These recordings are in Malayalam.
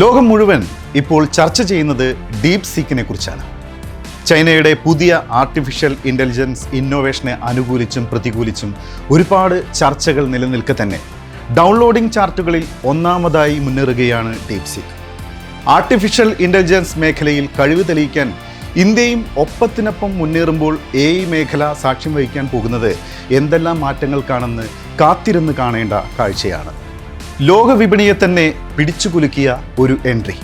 ലോകം മുഴുവൻ ഇപ്പോൾ ചർച്ച ചെയ്യുന്നത് ഡീപ് സീക്കിനെ കുറിച്ചാണ്. ചൈനയുടെ പുതിയ ആർട്ടിഫിഷ്യൽ ഇന്റലിജൻസ് ഇന്നോവേഷനെ അനുകൂലിച്ചും പ്രതികൂലിച്ചും ഒരുപാട് ചർച്ചകൾ നിലനിൽക്കെ തന്നെ ഡൗൺലോഡിംഗ് ചാർട്ടുകളിൽ ഒന്നാമതായി മുന്നേറുകയാണ് ഡീപ് സീക്ക്. ആർട്ടിഫിഷ്യൽ ഇന്റലിജൻസ് മേഖലയിൽ കഴിവ് തെളിയിക്കാൻ ഇന്ത്യയും ഒപ്പത്തിനൊപ്പം മുന്നേറുമ്പോൾ എ ഐ മേഖല സാക്ഷ്യം വഹിക്കാൻ പോകുന്നത് എന്തെല്ലാം മാറ്റങ്ങൾക്കാണെന്ന് കാത്തിരുന്ന് കാണേണ്ട കാഴ്ചയാണ്. ലോക വിപണിയെ തന്നെ പിടിച്ചുകുലുക്കിയ ഒരു എൻട്രി.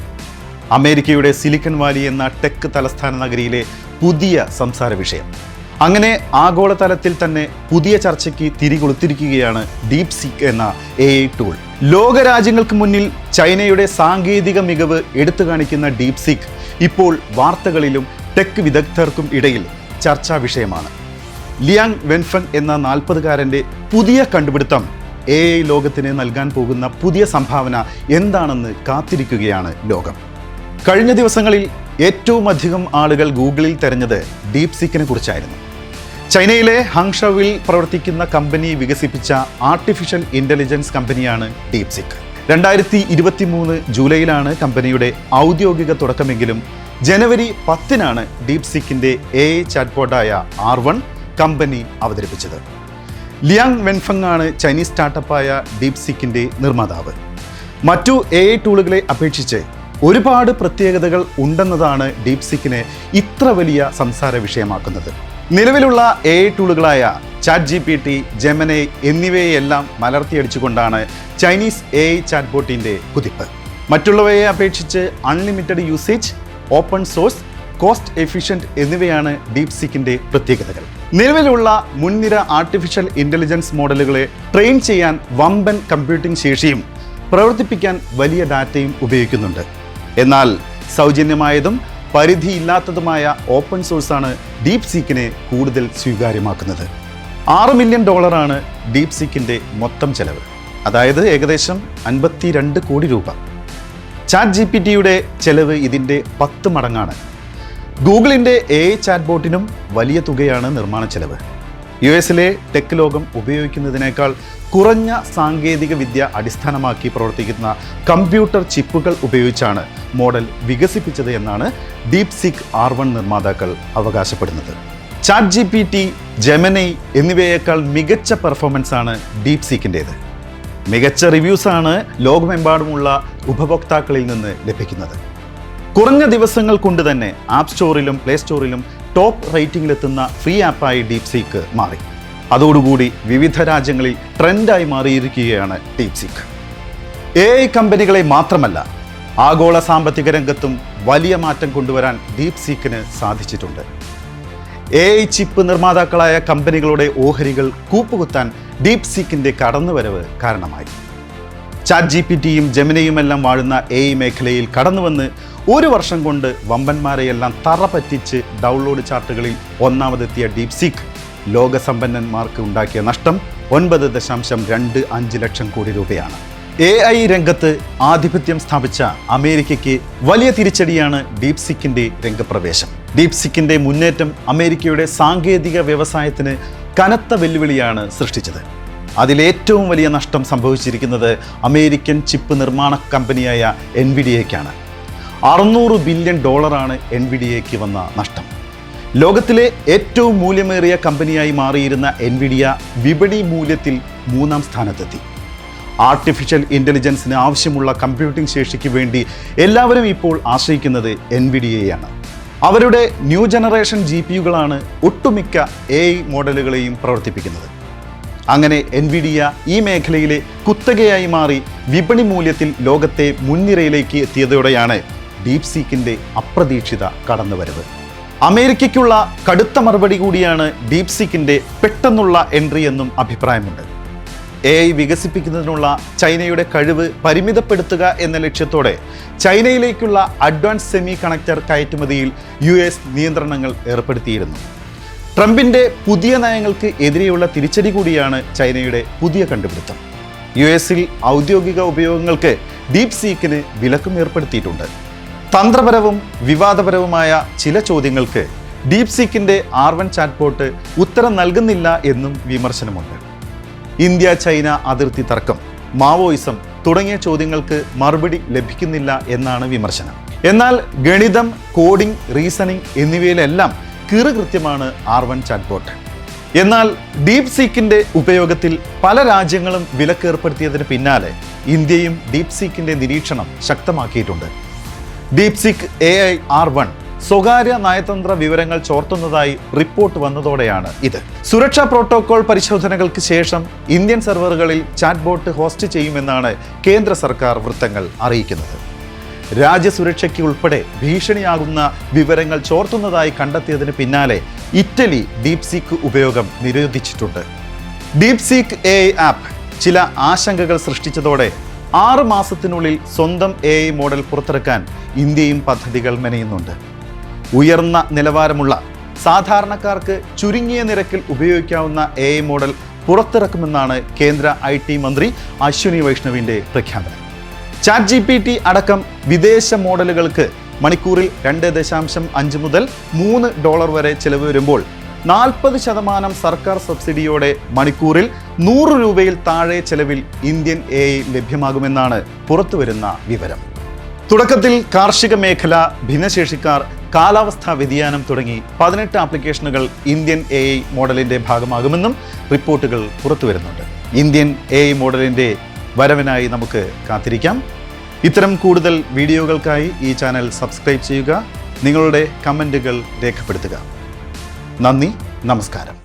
അമേരിക്കയുടെ സിലിക്കൺ വാലി എന്ന ടെക് തലസ്ഥാന നഗരിയിലെ പുതിയ സംസാര വിഷയം. അങ്ങനെ ആഗോളതലത്തിൽ തന്നെ പുതിയ ചർച്ചയ്ക്ക് തിരികൊളുത്തിരിക്കുകയാണ് ഡീപ് സീക്ക് എന്ന എ ഐ ടൂൾ ലോകരാജ്യങ്ങൾക്ക് മുന്നിൽ ചൈനയുടെ സാങ്കേതിക മികവ് എടുത്തു കാണിക്കുന്ന ഡീപ് സീക്ക് ഇപ്പോൾ വാർത്തകളിലും ടെക് വിദഗ്ധർക്കും ഇടയിൽ ചർച്ചാ വിഷയമാണ്. ലിയാങ് വെൻഫങ് എന്ന നാൽപ്പതുകാരന്റെ പുതിയ കണ്ടുപിടുത്തം എ ഐ ലോകത്തിന് നൽകാൻ പോകുന്ന പുതിയ സംഭാവന എന്താണെന്ന് കാത്തിരിക്കുകയാണ് ലോകം. കഴിഞ്ഞ ദിവസങ്ങളിൽ ഏറ്റവും അധികം ആളുകൾ ഗൂഗിളിൽ തെരഞ്ഞത് ഡീപ് സീക്കിനെ കുറിച്ചായിരുന്നു. ചൈനയിലെ ഹങ്ഷവിൽ പ്രവർത്തിക്കുന്ന കമ്പനി വികസിപ്പിച്ച ആർട്ടിഫിഷ്യൽ ഇന്റലിജൻസ് കമ്പനിയാണ് ഡീപ് സിക്ക് രണ്ടായിരത്തി ഇരുപത്തി മൂന്ന് ജൂലൈയിലാണ് കമ്പനിയുടെ ഔദ്യോഗിക തുടക്കമെങ്കിലും ജനുവരി പത്തിനാണ് ഡീപ് സിക്കിന്റെ എ ചാറ്റ്ബോട്ടായ ആർ വൺ കമ്പനി അവതരിപ്പിച്ചത്. ലിയാങ് വെൻഫങ് ആണ് ചൈനീസ് സ്റ്റാർട്ടപ്പായ ഡീപ് സിക്കിന്റെ നിർമ്മാതാവ്. മറ്റു എ ഐ ടൂളുകളെ അപേക്ഷിച്ച് ഒരുപാട് പ്രത്യേകതകൾ ഉണ്ടെന്നതാണ് ഡീപ് സിക്കിനെ ഇത്ര വലിയ സംസാര വിഷയമാക്കുന്നത്. നിലവിലുള്ള A I ടൂളുകളായ chat G P T Gemini എന്നിവയെല്ലാം മലർത്തിയടിച്ചുകൊണ്ടാണ് ചൈനീസ് എ ഐ ചാറ്റ് ബോട്ടിന്റെ കുതിപ്പ്. മറ്റുള്ളവയെ അപേക്ഷിച്ച് unlimited usage open source cost efficient എന്നിവയാണ് ഡീപ് സിക്കിന്റെ പ്രത്യേകതകൾ. നിലവിലുള്ള മുൻനിര ആർട്ടിഫിഷ്യൽ ഇന്റലിജൻസ് മോഡലുകളെ ട്രെയിൻ ചെയ്യാൻ വമ്പൻ കമ്പ്യൂട്ടിംഗ് ശേഷിയും പ്രവർത്തിപ്പിക്കാൻ വലിയ ഡാറ്റയും ഉപയോഗിക്കുന്നുണ്ട്. എന്നാൽ സൗജന്യമായതും പരിധിയില്ലാത്തതുമായ ഓപ്പൺ സോഴ്സാണ് ഡീപ് സീക്കിനെ കൂടുതൽ സ്വീകാര്യമാക്കുന്നത്. ആറ് മില്യൺ ഡോളറാണ് ഡീപ് സീക്കിന്റെ മൊത്തം ചെലവ്. അതായത് ഏകദേശം അൻപത്തി രണ്ട് കോടി രൂപ. ചാറ്റ് ജി പി ടിയുടെ ചെലവ് ഇതിന്റെ പത്ത് മടങ്ങാണ്. ഗൂഗിളിന്റെ എ ഐ ചാറ്റ് ബോട്ടിനും വലിയ തുകയാണ് നിർമ്മാണ ചെലവ്. യു എസിലെ ടെക് ലോകം ഉപയോഗിക്കുന്നതിനേക്കാൾ കുറഞ്ഞ സാങ്കേതിക വിദ്യ അടിസ്ഥാനമാക്കി പ്രവർത്തിക്കുന്ന കമ്പ്യൂട്ടർ ചിപ്പുകൾ ഉപയോഗിച്ചാണ് മോഡൽ വികസിപ്പിച്ചത് എന്നാണ് ഡീപ് സിക് ആർ വൺ നിർമ്മാതാക്കൾ അവകാശപ്പെടുന്നത്. Chat G P T Gemini എന്നിവയേക്കാൾ മികച്ച പെർഫോമൻസ് ആണ് ഡീപ് സീക്കിന്റേത് മികച്ച റിവ്യൂസാണ് ലോകമെമ്പാടുമുള്ള ഉപഭോക്താക്കളിൽ നിന്ന് ലഭിക്കുന്നത്. കുറഞ്ഞ ദിവസങ്ങൾ കൊണ്ട് തന്നെ ആപ്പ് സ്റ്റോറിലും പ്ലേ സ്റ്റോറിലും ടോപ്പ് റേറ്റിംഗിലെത്തുന്ന ഫ്രീ ആപ്പായി ഡീപ് സീക്ക് മാറി. അതോടുകൂടി വിവിധ രാജ്യങ്ങളിൽ ട്രെൻഡായി മാറിയിരിക്കുകയാണ് ഡീപ് സീക്ക് എ ഐ കമ്പനികളെ മാത്രമല്ല ആഗോള സാമ്പത്തിക രംഗത്തും വലിയ മാറ്റം കൊണ്ടുവരാൻ ഡീപ് സീക്കിന് സാധിച്ചിട്ടുണ്ട്. എ ഐ ചിപ്പ് നിർമ്മാതാക്കളായ കമ്പനികളുടെ ഓഹരികൾ കൂപ്പുകുത്താൻ ഡീപ് സീക്കിന്റെ കടന്നുവരവ് കാരണമായി. ചാറ്റ് ജി പി ടിയും ജമിനയുമെല്ലാം വാഴുന്ന എ ഐ മേഖലയിൽ കടന്നുവന്ന് ഒരു വർഷം കൊണ്ട് വമ്പന്മാരെയെല്ലാം തറ പറ്റിച്ച് ഡൗൺലോഡ് ചാർട്ടുകളിൽ ഒന്നാമതെത്തിയ ഡീപ് സീക്ക് ലോകസമ്പന്നന്മാർക്ക് ഉണ്ടാക്കിയ നഷ്ടം ഒൻപത് ദശാംശം രണ്ട് അഞ്ച് ലക്ഷം കോടി രൂപയാണ്. എ ഐ രംഗത്ത് ആധിപത്യം സ്ഥാപിച്ച അമേരിക്കയ്ക്ക് വലിയ തിരിച്ചടിയാണ് ഡീപ് സിക്കിന്റെ രംഗപ്രവേശം. ഡീപ് സിക്കിന്റെ മുന്നേറ്റം അമേരിക്കയുടെ സാങ്കേതിക വ്യവസായത്തിന് കനത്ത വെല്ലുവിളിയാണ് സൃഷ്ടിച്ചത്. അതിലേറ്റവും വലിയ നഷ്ടം സംഭവിച്ചിരിക്കുന്നത് അമേരിക്കൻ ചിപ്പ് നിർമ്മാണ കമ്പനിയായ എൻ വി ഡി എക്കാണ് അറുന്നൂറ് ബില്യൺ ഡോളറാണ് എൻ വി ഡി എക്ക് വന്ന നഷ്ടം. ലോകത്തിലെ ഏറ്റവും മൂല്യമേറിയ കമ്പനിയായി മാറിയിരുന്ന എൻ വി എൻവിഡിയ വിപണി മൂല്യത്തിൽ മൂന്നാം സ്ഥാനത്തെത്തി. ആർട്ടിഫിഷ്യൽ ഇന്റലിജൻസിന് ആവശ്യമുള്ള കമ്പ്യൂട്ടിംഗ് ശേഷിക്ക് വേണ്ടി എല്ലാവരും ഇപ്പോൾ ആശ്രയിക്കുന്നത് എൻ വി ഡി എയാണ് അവരുടെ ന്യൂ ജനറേഷൻ ജി പി യുകളാണ് ഒട്ടുമിക്ക എ മോഡലുകളെയും പ്രവർത്തിപ്പിക്കുന്നത്. അങ്ങനെ എൻവിഡിയ ഈ മേഖലയിലെ കുത്തകയായി മാറി വിപണി മൂല്യത്തിൽ ലോകത്തെ മുൻനിരയിലേക്ക് എത്തിയതോടെയാണ് ഡീപ് സീക്കിന്റെ അപ്രതീക്ഷിത കടന്നുവരവ്. അമേരിക്കയ്ക്കുള്ള കടുത്ത മറുപടി കൂടിയാണ് ഡീപ് സീക്കിന്റെ പെട്ടെന്നുള്ള എൻട്രി എന്നും അഭിപ്രായമുണ്ട്. എ ഐ വികസിപ്പിക്കുന്നതിനുള്ള ചൈനയുടെ കഴിവ് പരിമിതപ്പെടുത്തുക എന്ന ലക്ഷ്യത്തോടെ ചൈനയിലേക്കുള്ള അഡ്വാൻസ് സെമി കണക്ടർ കയറ്റുമതിയിൽ യു എസ് നിയന്ത്രണങ്ങൾ ഏർപ്പെടുത്തിയിരുന്നു. ട്രംപിന്റെ പുതിയ നയങ്ങൾക്ക് എതിരെയുള്ള തിരിച്ചടി കൂടിയാണ് ചൈനയുടെ പുതിയ കണ്ടുപിടുത്തം. യു എസിൽ ഔദ്യോഗിക ഉപയോഗങ്ങൾക്ക് ഡീപ് സീക്കിന് വിലക്കും ഏർപ്പെടുത്തിയിട്ടുണ്ട്. തന്ത്രപരവും വിവാദപരവുമായ ചില ചോദ്യങ്ങൾക്ക് ഡീപ് സീക്കിന്റെ ആർവൻ ചാറ്റ്ബോട്ട് ഉത്തരം നൽകുന്നില്ല എന്നും വിമർശനമുണ്ട്. ഇന്ത്യ ചൈന അതിർത്തി തർക്കം മാവോയിസം തുടങ്ങിയ ചോദ്യങ്ങൾക്ക് മറുപടി ലഭിക്കുന്നില്ല എന്നാണ് വിമർശനം. എന്നാൽ ഗണിതം കോഡിംഗ് റീസണിംഗ് എന്നിവയിലെല്ലാം കീറുകൃത്യമാണ് ആർ വൺ ചാറ്റ്ബോട്ട് എന്നാൽ ഡീപ് സീക്കിന്റെ ഉപയോഗത്തിൽ പല രാജ്യങ്ങളും വിലക്കേർപ്പെടുത്തിയതിന് പിന്നാലെ ഇന്ത്യയും ഡീപ് സീക്കിന്റെ നിരീക്ഷണം ശക്തമാക്കിയിട്ടുണ്ട്. DeepSeek A I R one സ്വകാര്യ നയതന്ത്ര വിവരങ്ങൾ ചോർത്തുന്നതായി റിപ്പോർട്ട് വന്നതോടെയാണ് ഇത്. സുരക്ഷാ പ്രോട്ടോകോൾ പരിശോധനകൾക്ക് ശേഷം ഇന്ത്യൻ സെർവറുകളിൽ ചാറ്റ്ബോട്ട് ഹോസ്റ്റ് ചെയ്യുമെന്നാണ് കേന്ദ്ര സർക്കാർ വൃത്തങ്ങൾ അറിയിക്കുന്നത്. രാജ്യസുരക്ഷയ്ക്ക് ഉൾപ്പെടെ ഭീഷണിയാകുന്ന വിവരങ്ങൾ ചോർത്തുന്നതായി കണ്ടെത്തിയതിന് പിന്നാലെ ഇറ്റലി ഡീപ് സീക്ക് ഉപയോഗം നിരോധിച്ചിട്ടുണ്ട്. ഡീപ് സീക്ക് എ ആപ്പ് ചില ആശങ്കകൾ സൃഷ്ടിച്ചതോടെ ആറ് മാസത്തിനുള്ളിൽ സ്വന്തം എ ഐ മോഡൽ പുറത്തിറക്കാൻ ഇന്ത്യയും പദ്ധതികൾ മെനയുന്നുണ്ട്. ഉയർന്ന നിലവാരമുള്ള സാധാരണക്കാർക്ക് ചുരുങ്ങിയ നിരക്കിൽ ഉപയോഗിക്കാവുന്ന എ മോഡൽ പുറത്തിറക്കുമെന്നാണ് കേന്ദ്ര ഐ മന്ത്രി അശ്വിനി വൈഷ്ണവിന്റെ പ്രഖ്യാപനം. ചാറ്റ് ജി പി ടി അടക്കം വിദേശ മോഡലുകൾക്ക് മണിക്കൂറിൽ രണ്ട് ദശാംശം അഞ്ച് മുതൽ മൂന്ന് ഡോളർ വരെ ചിലവ് വരുമ്പോൾ നാൽപ്പത് ശതമാനം സർക്കാർ സബ്സിഡിയോടെ മണിക്കൂറിൽ നൂറ് രൂപയിൽ താഴെ ചെലവിൽ ഇന്ത്യൻ എ ലഭ്യമാകുമെന്നാണ് പുറത്തുവരുന്ന വിവരം. തുടക്കത്തിൽ കാർഷിക മേഖല ഭിന്നശേഷിക്കാർ കാലാവസ്ഥാ വ്യതിയാനം തുടങ്ങി പതിനെട്ട് ആപ്ലിക്കേഷനുകൾ ഇന്ത്യൻ എ മോഡലിന്റെ ഭാഗമാകുമെന്നും റിപ്പോർട്ടുകൾ പുറത്തുവരുന്നുണ്ട്. ഇന്ത്യൻ എ മോഡലിന്റെ വരവിനായി നമുക്ക് കാത്തിരിക്കാം. ഇത്തരം കൂടുതൽ വീഡിയോകൾക്കായി ഈ ചാനൽ സബ്സ്ക്രൈബ് ചെയ്യുക നിങ്ങളുടെ കമന്റുകൾ രേഖപ്പെടുത്തുക. നന്ദി നമസ്കാരം.